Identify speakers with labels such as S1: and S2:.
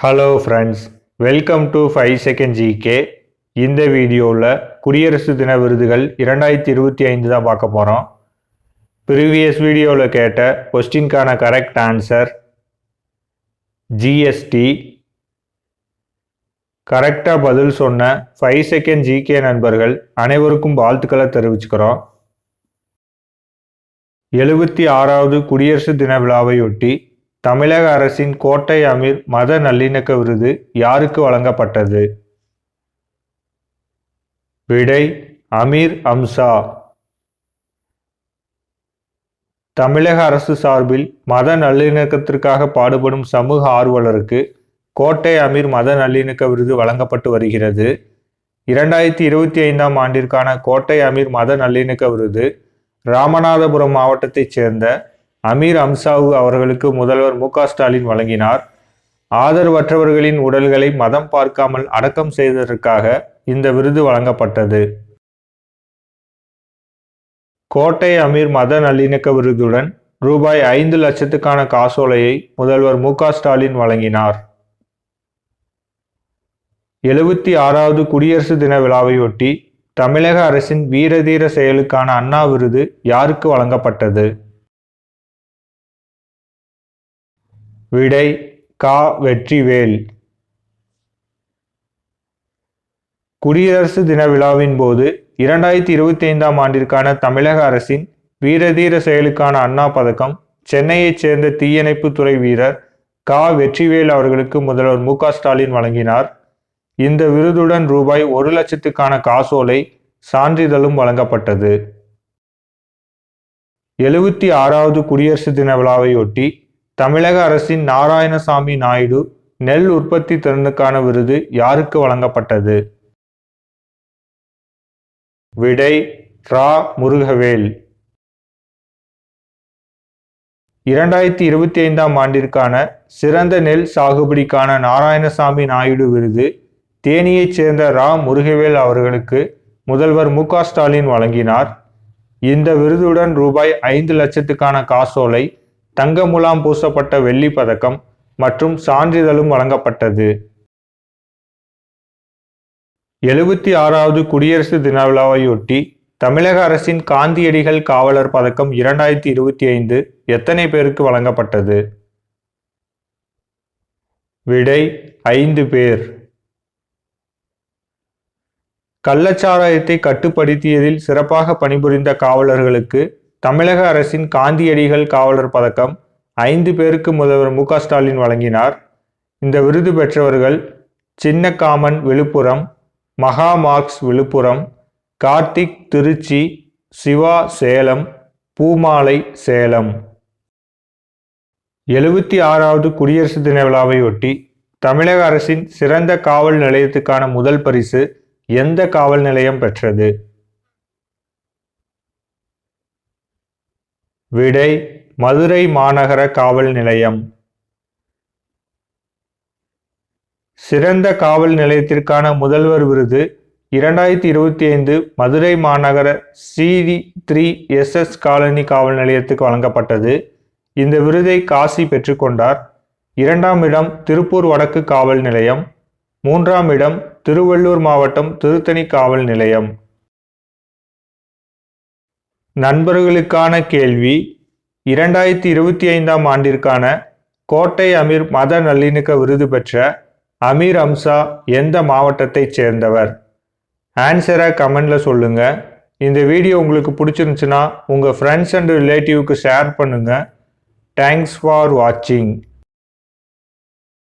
S1: Hello friends welcome to five second GK இந்த வீடியோவில் குடியரசு தின விருதுகள் இரண்டாயிரத்தி இருபத்தி ஐந்து தான் பார்க்க போகிறோம் ப்ரீவியஸ் வீடியோவில் கேட்ட கொஸ்டின்கான கரெக்ட் ஆன்சர் ஜிஎஸ்டி கரெக்டாக பதில் சொன்ன ஃபைவ் செகண்ட் ஜிகே நண்பர்கள் அனைவருக்கும் வாழ்த்துக்களை தெரிவிச்சுக்கிறோம். எழுபத்தி ஆறாவது குடியரசு தின விழாவையொட்டி தமிழக அரசின் கோட்டை அமீர் மத நல்லிணக்க விருது யாருக்கு வழங்கப்பட்டது? விடை அமீர் அம்சா. தமிழக அரசு சார்பில் மத நல்லிணக்கத்திற்காக பாடுபடும் சமூக ஆர்வலருக்கு கோட்டை அமீர் மத நல்லிணக்க விருது வழங்கப்பட்டு வருகிறது. இரண்டாயிரத்தி இருபத்தி ஐந்தாம் ஆண்டிற்கான கோட்டை அமீர் மத நல்லிணக்க விருது ராமநாதபுரம் மாவட்டத்தைச் சேர்ந்த அமீர் அம்சாவு அவர்களுக்கு முதல்வர் மு ஸ்டாலின் வழங்கினார். ஆதரவற்றவர்களின் உடல்களை மதம் பார்க்காமல் அடக்கம் செய்ததற்காக இந்த விருது வழங்கப்பட்டது. கோட்டை அமீர் மத நல்லிணக்க விருதுடன் ரூபாய் ஐந்து லட்சத்துக்கான காசோலையை முதல்வர் மு ஸ்டாலின் வழங்கினார். எழுபத்தி ஆறாவது குடியரசு தின விழாவையொட்டி தமிழக அரசின் வீரதீர செயலுக்கான அண்ணா விருது யாருக்கு வழங்கப்பட்டது? விடை கா வெற்றிவேல். குடியரசு தின விழாவின் போது இரண்டாயிரத்தி இருபத்தி ஐந்தாம் ஆண்டிற்கான தமிழக அரசின் வீரதீர செயலுக்கான அண்ணா பதக்கம் சென்னையைச் சேர்ந்த தீயணைப்பு துறை வீரர் கா வெற்றிவேல் அவர்களுக்கு முதல்வர் மு ஸ்டாலின் வழங்கினார். இந்த விருதுடன் ரூபாய் ஒரு லட்சத்துக்கான காசோலை சான்றிதழும் வழங்கப்பட்டது. எழுபத்தி ஆறாவது குடியரசு தின விழாவையொட்டி தமிழக அரசின் நாராயணசாமி நாயுடு நெல் உற்பத்தி திறனுக்கான விருது யாருக்கு வழங்கப்பட்டது? விடை ரா. முருகவேல். இரண்டாயிரத்தி இருபத்தி ஐந்தாம் ஆண்டிற்கான சிறந்த நெல் சாகுபடிக்கான நாராயணசாமி நாயுடு விருது தேனியைச் சேர்ந்த ரா. முருகவேல் அவர்களுக்கு முதல்வர் மு. ஸ்டாலின் வழங்கினார். இந்த விருதுடன் ரூபாய் ஐந்து லட்சத்துக்கான காசோலை தங்க முலாம் பூசப்பட்ட வெள்ளி பதக்கம் மற்றும் சான்றிதழும் வழங்கப்பட்டது. எழுபத்தி ஆறாவது குடியரசு தின விழாவையொட்டி தமிழக அரசின் காந்தியடிகள் காவலர் பதக்கம் இரண்டாயிரத்தி இருபத்தி ஐந்து எத்தனை பேருக்கு வழங்கப்பட்டது? விடை ஐந்து பேர். கள்ளச்சாராயத்தை கட்டுப்படுத்தியதில் சிறப்பாக பணிபுரிந்த காவலர்களுக்கு தமிழக அரசின் காந்தியடிகள் காவலர் பதக்கம் ஐந்து பேருக்கு முதல்வர் மு ஸ்டாலின் வழங்கினார். இந்த விருது பெற்றவர்கள் சின்னக்காமன் விழுப்புரம் மகா மார்க்ஸ் விழுப்புரம் கார்த்திக் திருச்சி சிவா சேலம் பூமாலை சேலம். எழுபத்தி ஆறாவது குடியரசு தின விழாவையொட்டி தமிழக அரசின் சிறந்த காவல் நிலையத்துக்கான முதல் பரிசு எந்த காவல் நிலையம் பெற்றது? விடை மதுரை மாநகர காவல் நிலையம். சிறந்த காவல் நிலையத்திற்கான முதல்வர் விருது இரண்டாயிரத்தி இருபத்தி ஐந்து மதுரை மாநகர சிடி த்ரீ எஸ்எஸ் காலனி காவல் நிலையத்துக்கு வழங்கப்பட்டது. இந்த விருதை காசி பெற்றுக்கொண்டார் இரண்டாம் இடம் திருப்பூர் வடக்கு காவல் நிலையம். மூன்றாம் இடம் திருவள்ளூர் மாவட்டம் திருத்தணி காவல் நிலையம். நண்பர்களுக்கான கேள்வி. இரண்டாயிரத்தி இருபத்தி ஐந்தாம் ஆண்டிற்கான கோட்டை அமீர் மத நல்லிணக்க விருது பெற்ற அமீர் அம்சா எந்த மாவட்டத்தைச் சேர்ந்தவர்? ஆன்சரை கமெண்டில் சொல்லுங்கள் இந்த வீடியோ உங்களுக்கு பிடிச்சிருந்துச்சுன்னா உங்கள் ஃப்ரெண்ட்ஸ் அண்ட் ரிலேட்டிவ்க்கு ஷேர் பண்ணுங்கள் தேங்க்ஸ் ஃபார் வாட்சிங்